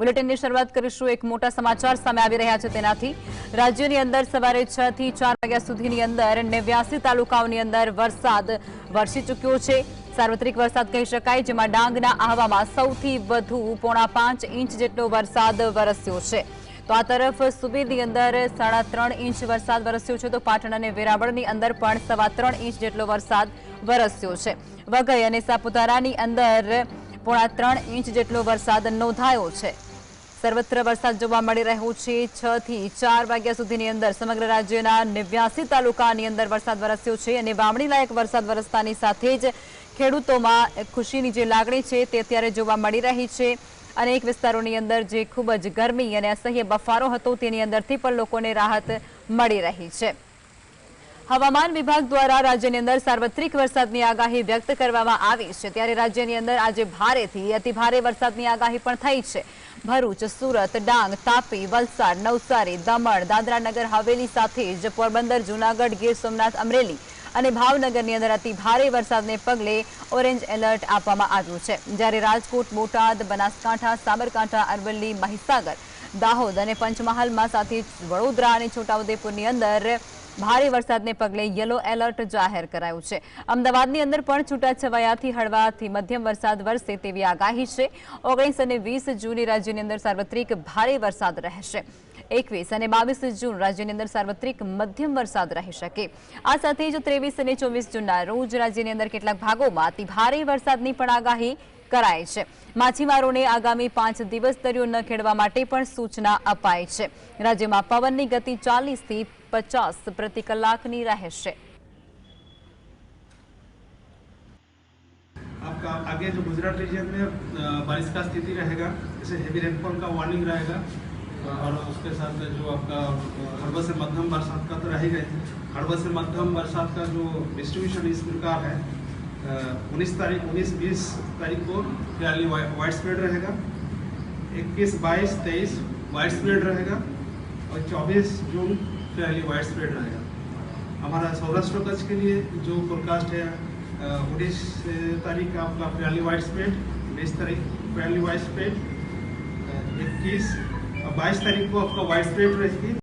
બુલેટિનની શરૂઆત કરીશું. એક મોટા સમાચાર સામે આવી રહ્યા છે તેનાથી. રાજ્યની અંદર સવારે છ થી ચાર વાગ્યા સુધીની અંદર નેવ્યાસી તાલુકાઓની અંદર વરસાદ વરસી ચૂક્યો છે. સાર્વત્રિક વરસાદ કહી શકાય, જેમાં ડાંગના આહવામાં સૌથી વધુ પોણા પાંચ ઇંચ જેટલો વરસાદ વરસ્યો છે. તો આ તરફ સુબીરની અંદર સાડા ત્રણ ઇંચ વરસાદ વરસ્યો છે. તો પાટણ અને વેરાવળની અંદર પણ સવા ત્રણ ઇંચ જેટલો વરસાદ વરસ્યો છે. વઘઈ અને સાપુતારાની અંદર પોણા ત્રણ ઇંચ જેટલો વરસાદ નોંધાયો છે. સર્વત્ર વરસાદ જોવા મળી રહ્યો છે. છ થી ચાર વાગ્યા સુધીની અંદર સમગ્ર રાજ્યના નેવ્યાસી તાલુકાની અંદર વરસાદ વરસ્યો છે અને વાવણી લાયક વરસાદ વરસતાની સાથે જ ખેડૂતોમાં ખુશીની જે લાગણી છે તે અત્યારે જોવા મળી રહી છે. અનેક વિસ્તારોની અંદર જે ખૂબ જ ગરમી અને અસહ્ય બફારો હતો તેની અંદરથી પણ લોકોને રાહત મળી રહી છે. હવામાન વિભાગ દ્વારા રાજ્યની અંદર સાર્વત્રિક વરસાદની આગાહી વ્યક્ત કરવામાં આવી છે. ત્યારે રાજ્યની અંદર આજે ભારેથી અતિભારે વરસાદની આગાહી પણ થઈ છે. ભરૂચ, સુરત, ડાંગ, તાપી, વલસાડ, નવસારી, દમણ, દાદરાનગર, હવેલી સાથે જ પોરબંદર, જૂનાગઢ, ગીર સોમનાથ, અમરેલી અને ભાવનગરની અંદર અતિ ભારે વરસાદને પગલે ઓરેન્જ એલર્ટ આપવામાં આવ્યું છે. જ્યારે રાજકોટ, બોટાદ, બનાસકાંઠા, સાબરકાંઠા, અરવલ્લી, મહીસાગર, દાહોદ અને પંચમહાલમાં સાથે વડોદરા અને છોટાઉદેપુરની અંદર ભારે વરસાદને પગલે યલો એલર્ટ જાહેર કરાયું છે. અમદાવાદની અંદર પણ છૂટાછવાયાથી હળવાથી મધ્યમ વરસાદ વરસે તેવી આગાહી છે. ઓગણીસ અને વીસ જૂને રાજ્યની અંદર સાર્વત્રિક ભારે વરસાદ રહેશે. એકવીસ અને બાવીસ જૂન રાજ્યની અંદર સાર્વત્રિક મધ્યમ વરસાદ રહી શકે. આ સાથે જ ત્રેવીસ અને ચોવીસ જૂનના રોજ રાજ્યની અંદર કેટલાક ભાગોમાં અતિ ભારે વરસાદની પણ આગાહી કરાય છે માછીમારોને આગામી પાંચ દિવસ દરિયો ન ખેડવા માટે પણ સૂચના અપાઈ છે રાજ્યમાં પવનની ગતિ ચાલીસ થી પચાસ પ્રતિ કલાકની રહેશે आपका आगे जो गुजरात रीजन में अ, बारिश का स्थिति रहेगा जैसे हेवी रेनफॉल का वार्निंग रहेगा अ, और उसके साथ जो आपका अ, हड़बड़ से मध्यम बरसात का तो रहेगा ही हड़बड़ से मध्यम बरसात का जो डिस्ट्रीब्यूशन इस प्रकार है उन्नीस तारीख, उन्नीस, बीस तारीख को फ़िलहाल वाइड स्प्रेड रहेगा। इक्कीस, बाईस, तेईस वाइड स्प्रेड रहेगा और चौबीस जून फ़िलहाल वाइड स्प्रेड रहेगा। हमारा सौराष्ट्र कच्छ के लिए जो फोरकास्ट है उन्नीस तारीख का आपका फिलहाली वाइड स्प्रेड बीस तारीख फिलहाली वाइड स्प्रेड इक्कीस बाईस तारीख को आपका वाइड स्प्रेड रहेगी।